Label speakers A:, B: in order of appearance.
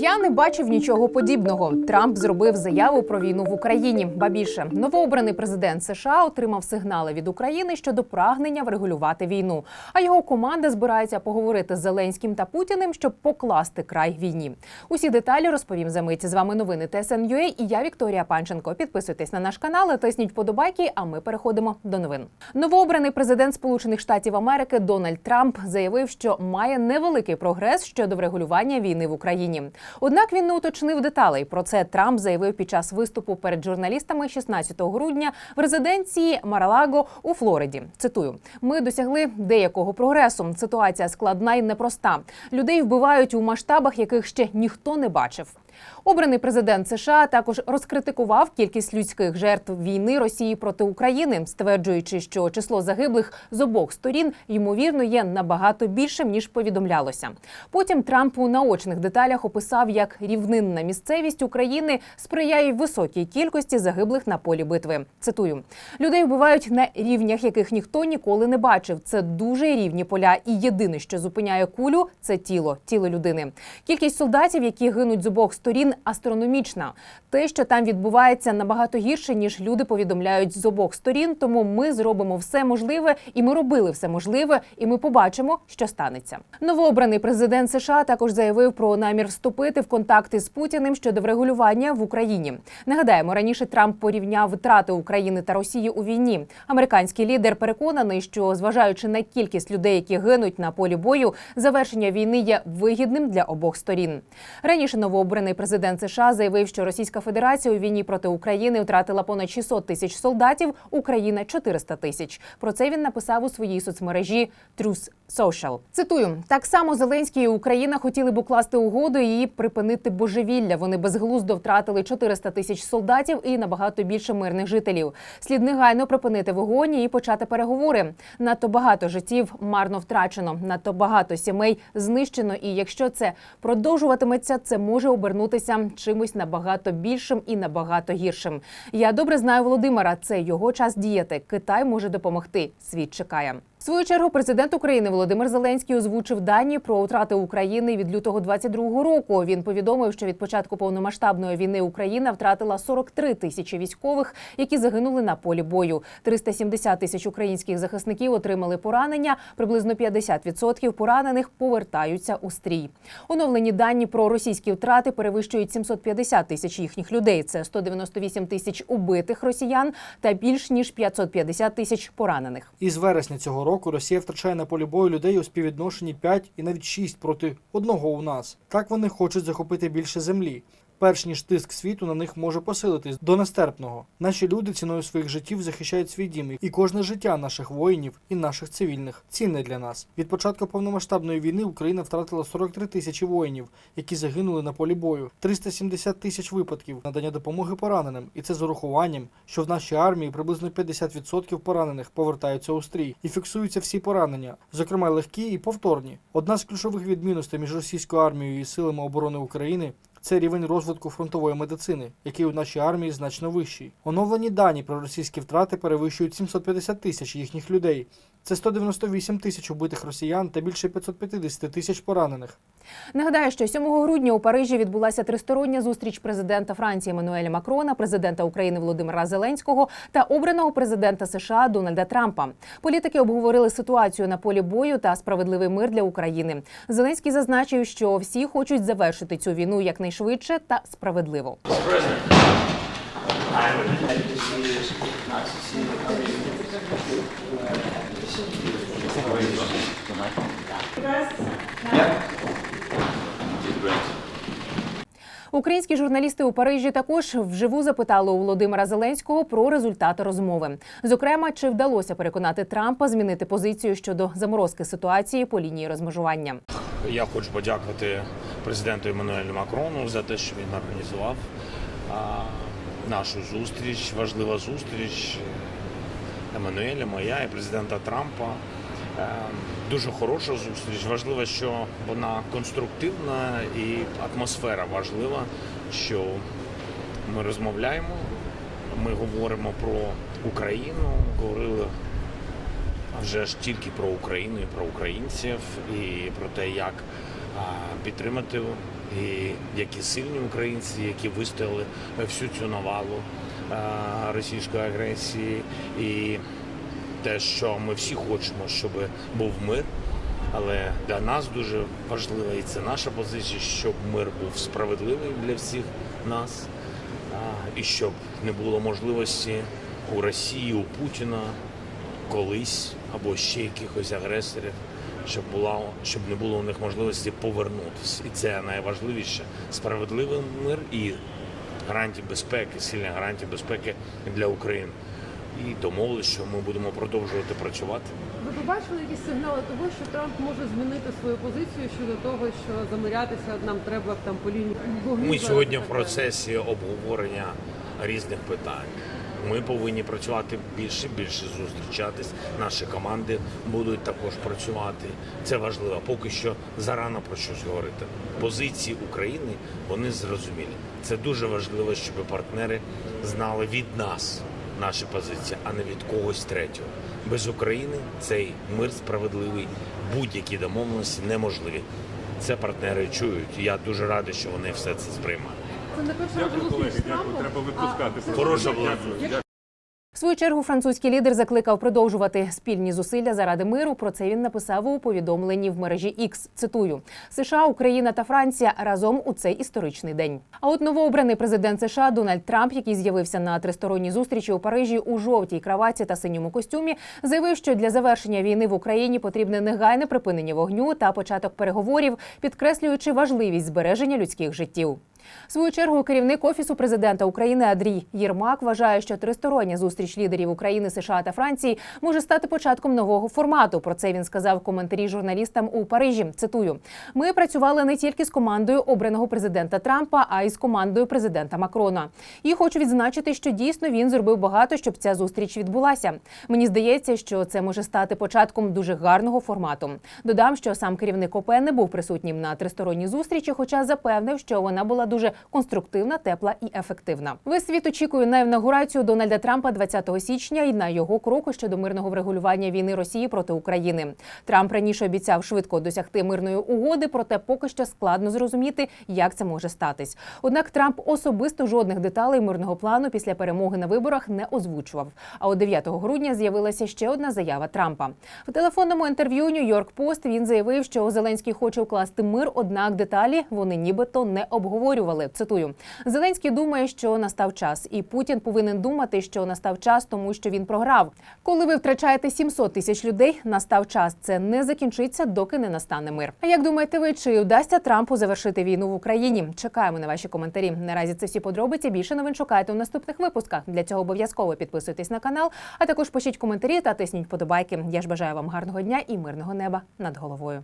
A: Я не бачив нічого подібного. Трамп зробив заяву про війну в Україні. Ба більше новообраний президент США отримав сигнали від України щодо прагнення врегулювати війну. А його команда збирається поговорити з Зеленським та Путіним, щоб покласти край війні. Усі деталі розповім за мить. З вами новини ТСНЮА і я Вікторія Панченко. Підписуйтесь на наш канал, тисніть вподобайки. А ми переходимо до новин. Новообраний президент Сполучених Штатів Америки Дональд Трамп заявив, що має невеликий прогрес щодо врегулювання війни в Україні. Однак він не уточнив деталей. Про це Трамп заявив під час виступу перед журналістами 16 грудня в резиденції Маралаго у Флориді. Цитую: ми досягли деякого прогресу. Ситуація складна і непроста. Людей вбивають у масштабах, яких ще ніхто не бачив. Обраний президент США також розкритикував кількість людських жертв війни Росії проти України, стверджуючи, що число загиблих з обох сторін ймовірно є набагато більшим ніж повідомлялося. Потім Трамп у наочних деталях описав, як рівнинна місцевість України сприяє високій кількості загиблих на полі битви. Цитую: людей вбивають на рівнях, яких ніхто ніколи не бачив. Це дуже рівні поля, і єдине, що зупиняє кулю, це тіло, тіло людини. Кількість солдатів, які гинуть з обох сторін, астрономічна. Те, що там відбувається, набагато гірше ніж люди повідомляють з обох сторін. Тому ми зробимо все можливе, і ми робили все можливе, і ми побачимо, що станеться. Новообраний президент США також заявив про намір вступити в контакти з Путіним щодо врегулювання в Україні. Нагадаємо, раніше Трамп порівняв втрати України та Росії у війні. Американський лідер переконаний, що зважаючи на кількість людей, які гинуть на полі бою, завершення війни є вигідним для обох сторін. Раніше новообраний президент США заявив, що Російська Федерація у війні проти України втратила понад 600 тисяч солдатів, Україна 400 тисяч. Про це він написав у своїй соцмережі Truth Social. Цитую: так само Зеленський і Україна хотіли б укласти угоду і її припинити божевілля. Вони безглуздо втратили 400 тисяч солдатів і набагато більше мирних жителів. Слід негайно припинити вогонь і почати переговори. Надто багато життів марно втрачено, надто багато сімей знищено. І якщо це продовжуватиметься, це може обернутися чимось набагато більшим і набагато гіршим. Я добре знаю Володимира. Це його час діяти. Китай може допомогти. Світ чекає. В свою чергу президент України Володимир Зеленський озвучив дані про втрати України від лютого 22-го року. Він повідомив, що від початку повномасштабної війни Україна втратила 43 тисячі військових, які загинули на полі бою. 370 тисяч українських захисників отримали поранення. Приблизно 50% поранених повертаються у стрій. Оновлені дані про російські втрати перевищують 750 тисяч їхніх людей. Це 198 тисяч убитих росіян та більш ніж 550 тисяч поранених.
B: Із вересня цього року Росія втрачає на полі бою людей у співвідношенні 5 і навіть 6 проти одного у нас. Так вони хочуть захопити більше землі. Перш ніж тиск світу на них може посилитись до нестерпного. Наші люди ціною своїх життів захищають свій дім, і кожне життя наших воїнів і наших цивільних цінне для нас. Від початку повномасштабної війни Україна втратила 43 тисячі воїнів, які загинули на полі бою, 370 тисяч випадків надання допомоги пораненим, і це з урахуванням, що в нашій армії приблизно 50% поранених повертаються у стрій і фіксуються всі поранення, зокрема легкі і повторні. Одна з ключових відмінностей між російською армією і силами оборони України це рівень розвитку фронтової медицини, який у нашій армії значно вищий. Оновлені дані про російські втрати перевищують 750 тисяч їхніх людей. Це 198 тисяч убитих росіян та більше 550 тисяч поранених.
A: Нагадаю, що 7 грудня у Парижі відбулася тристороння зустріч президента Франції Еммануеля Макрона, президента України Володимира Зеленського та обраного президента США Дональда Трампа. Політики обговорили ситуацію на полі бою та справедливий мир для України. Зеленський зазначив, що всі хочуть завершити цю війну якнайшвидше та справедливо. Українські журналісти у Парижі також вживу запитали у Володимира Зеленського про результати розмови. Зокрема, чи вдалося переконати Трампа змінити позицію щодо заморозки ситуації по лінії розмежування.
C: Я хочу подякувати президенту Еммануелю Макрону за те, що він організував нашу зустріч, важлива зустріч Еммануеля, моя і президента Трампа. Е, Дуже хороша зустріч. Важливо, що вона конструктивна і атмосфера важлива, що ми розмовляємо, ми говоримо про Україну, говорили вже ж тільки про Україну і про українців, і про те, як підтримати і які сильні українці, які вистояли всю цю навалу російської агресії, і те, що ми всі хочемо, щоб був мир. Але для нас дуже важливо, і це наша позиція, щоб мир був справедливий для всіх нас, і щоб не було можливості у Росії, у Путіна колись або ще якихось агресорів, щоб була щоб не було у них можливості повернутися. І це найважливіше справедливий мир і гарантії безпеки, сильні гарантії безпеки для України. І домовились, що ми будемо продовжувати працювати.
D: Ви побачили якісь сигнали того, що Трамп може змінити свою позицію щодо того, що замирятися нам треба там по лінії
C: Ми сьогодні в процесі обговорення різних питань. Ми повинні працювати більше, більше зустрічатись. Наші команди будуть також працювати. Це важливо. Поки що зарано про щось говорити. Позиції України вони зрозумілі. Це дуже важливо, щоб партнери знали від нас наші позиції, а не від когось третього. Без України цей мир справедливий, будь-які домовленості неможливі. Це партнери чують. Я дуже радий, що вони все це сприймають.
D: Це не перша
E: Дякую, колеги. Дякую. Треба випускати.
C: Хороша була.
A: В свою чергу французький лідер закликав продовжувати спільні зусилля заради миру. Про це він написав у повідомленні в мережі X. Цитую: США, Україна та Франція разом у цей історичний день. А от новообраний президент США Дональд Трамп, який з'явився на тристоронній зустрічі у Парижі у жовтій краваті та синьому костюмі, заявив, що для завершення війни в Україні потрібне негайне припинення вогню та початок переговорів, підкреслюючи важливість збереження людських життів. В свою чергу керівник офісу президента України Андрій Єрмак вважає, що тристороння зустріч лідерів України, США та Франції може стати початком нового формату. Про це він сказав коментарі журналістам у Парижі. Цитую: ми працювали не тільки з командою обраного президента Трампа, а й з командою президента Макрона. І хочу відзначити, що дійсно він зробив багато, щоб ця зустріч відбулася. Мені здається, що це може стати початком дуже гарного формату. Додам, що сам керівник ОП не був присутнім на тристоронній зустрічі, хоча запевнив, що вона була дуже конструктивна, тепла і ефективна. Весь світ очікує на інаугурацію Дональда Трампа 20 січня і на його кроки щодо мирного врегулювання війни Росії проти України. Трамп раніше обіцяв швидко досягти мирної угоди, проте поки що складно зрозуміти, як це може статись. Однак Трамп особисто жодних деталей мирного плану після перемоги на виборах не озвучував. А от 9 грудня з'явилася ще одна заява Трампа. В телефонному інтерв'ю Нью-Йорк Пост він заявив, що Зеленський хоче укласти мир, однак деталі вони нібито не обговорювали. Цитую: Зеленський думає, що настав час, і Путін повинен думати, що настав час, тому що він програв. Коли ви втрачаєте 700 тисяч людей, настав час. Це не закінчиться, доки не настане мир. А як думаєте, ви чи вдасться Трампу завершити війну в Україні? Чекаємо на ваші коментарі. Наразі це всі подробиці. Більше новин шукайте у наступних випусках. Для цього обов'язково підписуйтесь на канал, а також пишіть коментарі та тисніть подобайки. Я ж бажаю вам гарного дня і мирного неба над головою.